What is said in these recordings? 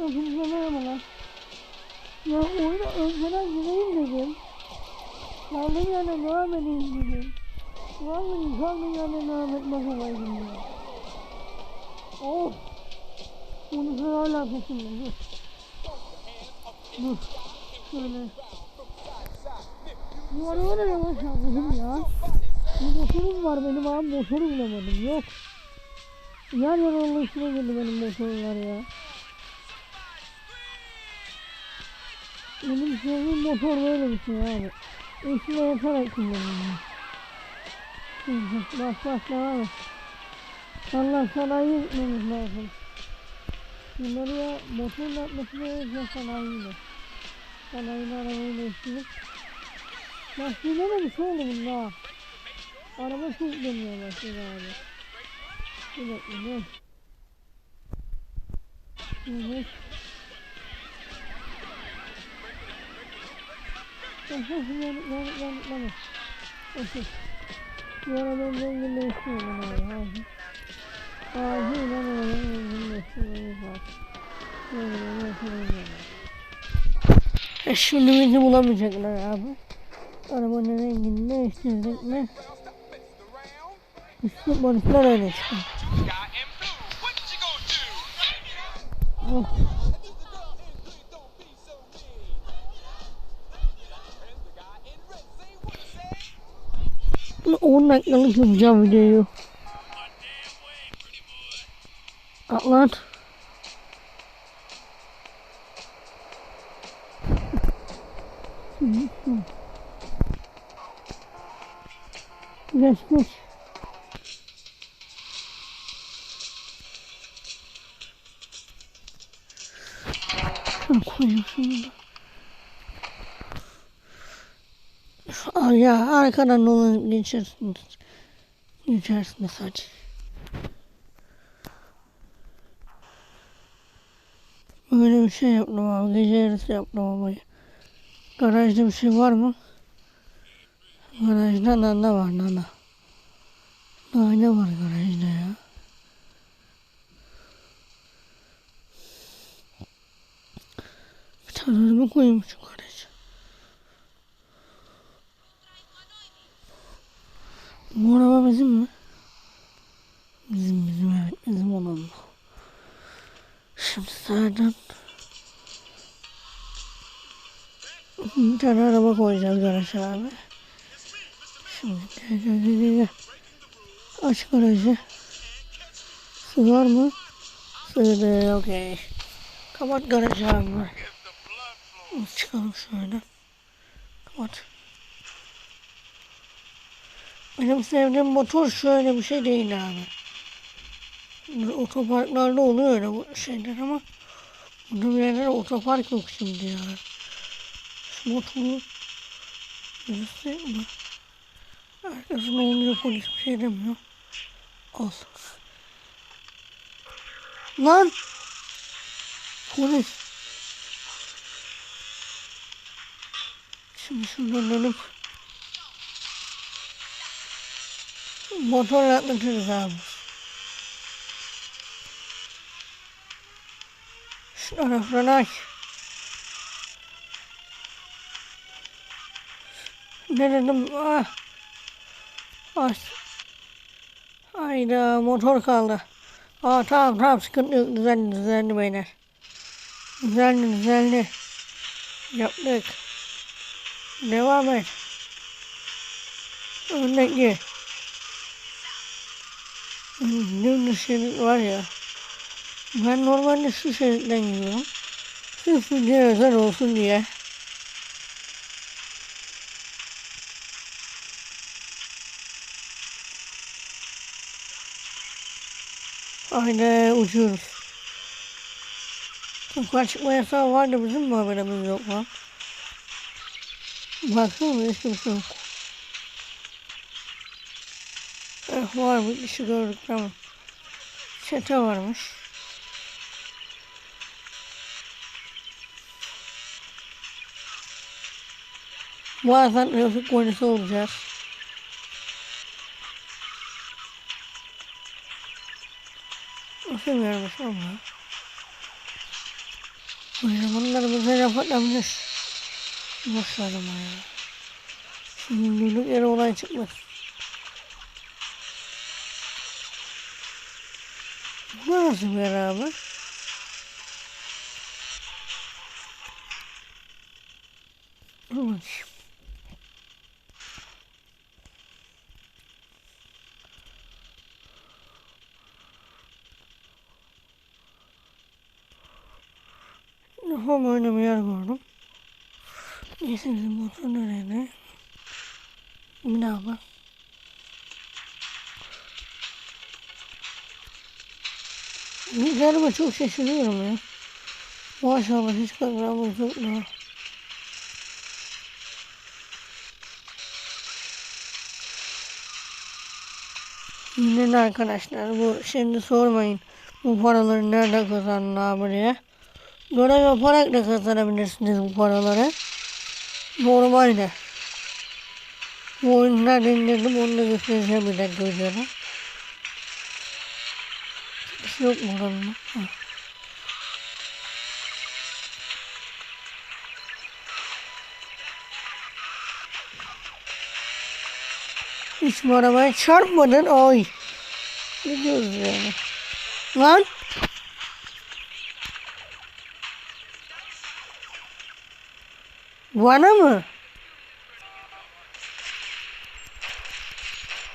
Hepinize merhaba lan. Ya oyuna önceden gireyim dedim. Kaldığım yerden devam edeyim dedim. Vallahi kaldığım yerden devam etmez olaydım ya. Of. Bunu sen hala peşimde dur. Dur. Şöyle. Bu araba da yavaş yapmışım ya. Bir motorum var benim abi motoru bulamadım yok. Yer yer oldu üstüne girdi benim motorlar ya. Benim sevdiğim motor böyle bir şey abi. Üstüne yatarak kullanıyorum. Bas bas devam et. Allah sanayi gitmemiz lazım. Bunları ya motorla atmasını öğreteceğiz sanayiyle. Sanayinin arabayı değiştirip. Lastiğine de bir şey oldu bunda. Araba çok dönmeye başladı abi. Bir dakika dur. Evet. Yanık yanık yanık yanık. Rengini değiştirelim abi. Rengini değiştirmemiz lazım. Rengini değiştirmemiz E şimdi bizi bulamayacaklar abi. Arabanın rengini değiştirdik mi? Üstü bonuslar öyle çıkıyor. Oh. 10 dakikalık yapacağım videoyu. Atlan. Geç geç. Şunu koyayım şunu da. Aa, ya arkadan dolanıp geçersiniz. Geçersiniz hadi. Böyle bir şey yaptım abi. Gece yarısı yaptım ama. Garajda bir şey var mı? Garajda nana var nana. Nane var garajda ya. Bir tane araba koymuşum garaja. Bu araba bizim mi? Bizim bizim evet bizim olan bu. Şimdi zaten bir tane araba koyacağız garaja abi. Şimdi. Aç garajı. Su var mı? Sığdı okey. Kapat garajı abi. Çıkalım şöyle. Kapat. Benim sevdiğim motor şöyle bir şey değil abi. Otoparklarda oluyor öyle bu şeyler ama bir yerlere otopark yok şimdi ya. Şu motoru göstereyim mi? Herkesin olmuyor polis bir şey demiyor. Al. Lan! Polis. Şimdi şuradan dönüp motorla atlatırız abi. Şu taraftan aç. Ne dedim? Ah. Aç. Hayda motor kaldı. Aa tamam tamam sıkıntı yok düzenli düzenli beyler. Düzenli düzenli. Yaptık. Devam et. Öndeki. Ne şerit var ya. Ben normalde şu şeritten gidiyorum. Sırf video özel olsun diye. Aynen uçuyoruz. Sokağa çıkma yasağı vardı bizim mi haberimiz yok lan? Baksana hiç kimse yok. Eh, var bir kişi gördük tamam. Çete varmış. Bazen trafik polisi olacağız. Vermiş ama. Böyle bunları bize yapabilir. Boş ver ama ya. Şimdilik yere olay çıkmaz. Abi? Dur bakayım. Daha böyle bir yer gördüm. Neyse bizim motor nerede? Bir daha bak. Üzerime çok şaşırıyorum ya. Maşallah hiç daha. Yine de arkadaşlar bu şimdi sormayın bu paraları nerede kazandın diye. Görev yaparak da kazanabilirsiniz bu paraları. Normalde. Bu oyunlar indirdim onu da göstereceğim bir dakika üzere. Yok mu? Ha. Hiç bu arabaya çarpmadın ay. Ne diyoruz yani? Lan. Bana mı?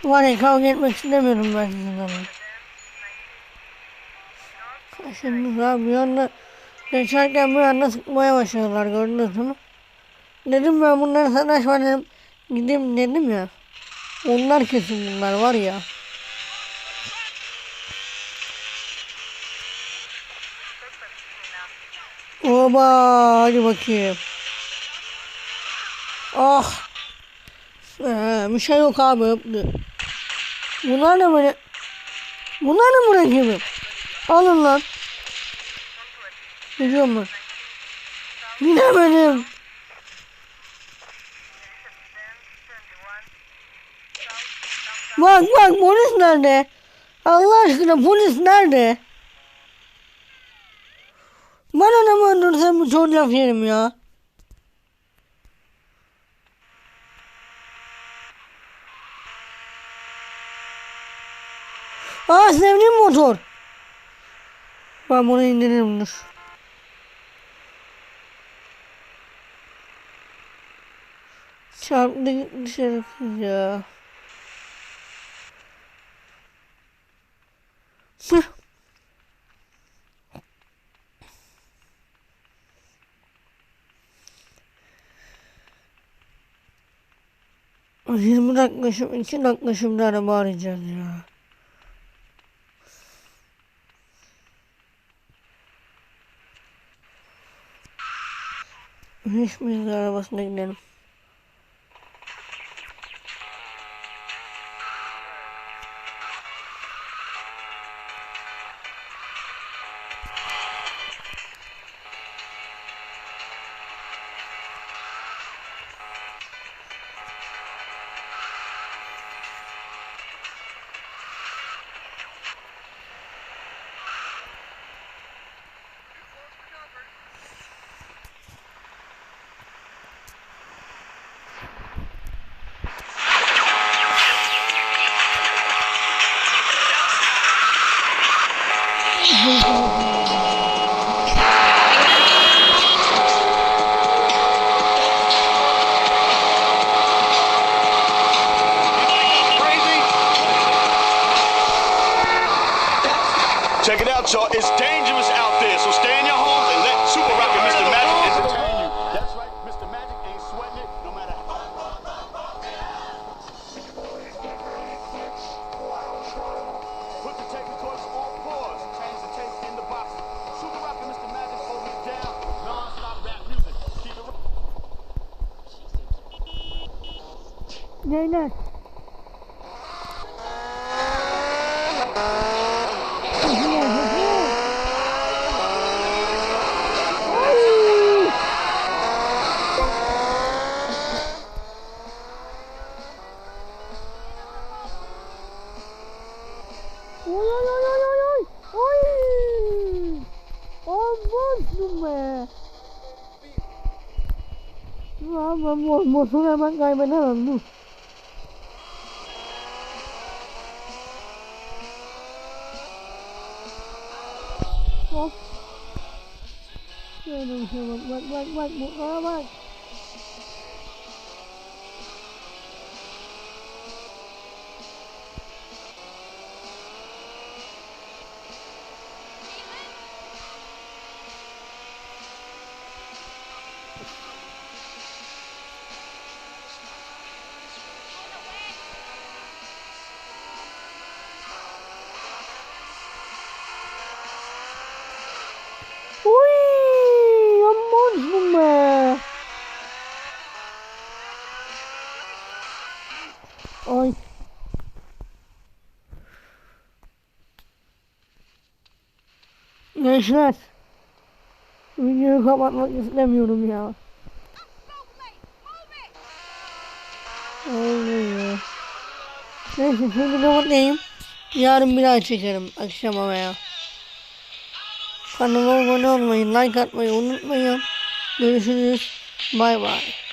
Var ya kavga etmek istemiyorum ben sizinle. Kaşınız abi bir anda geçerken bir anda sıkmaya başladılar gördünüz mü? Dedim ben bunları sataşma dedim. Gideyim dedim ya. Onlar kesin bunlar var ya. Oba hadi bakayım. Ah. Ee, bir şey yok abi. Bunlar da böyle. Bunlar da mı rakibim? Alın lan. Biliyor musun? Bilemedim. Bak bak polis nerede? Allah aşkına polis nerede? Bana ne mi öldürsen bu çok laf yerim ya. Aa sevdiğim motor. Ben bunu indiririm dur. Çarptı dışarı ya. 20 dakika şimdi, 2 dakika şimdi araba arayacağız ya. Ich muss mir was nennen. Check it out, y'all. It's dangerous out there, so stay in your homes and let Super Rock and Mr. Magic entertain you. That's right, Mr. Magic ain't sweating it, no matter how. Put the tape recorders on pause. Change the tape in the box. Super Rock and Mr. Magic hold it down. Non-stop rap music. Keep it. Neyler? Hızlı, Ôi ôi ôi ôi ôi ôi Ôi Aman Dur ama mor morsun hemen kaybedemem dur. Of. Şöyle bir şey bak bak bak bak bu bak. Gençler. Videoyu kapatmak istemiyorum ya. Olmuyor. Neyse şimdi kapatayım. Yarın bir daha çekerim akşama veya. Kanalıma abone olmayı, like atmayı unutmayın. Görüşürüz. Bay bay.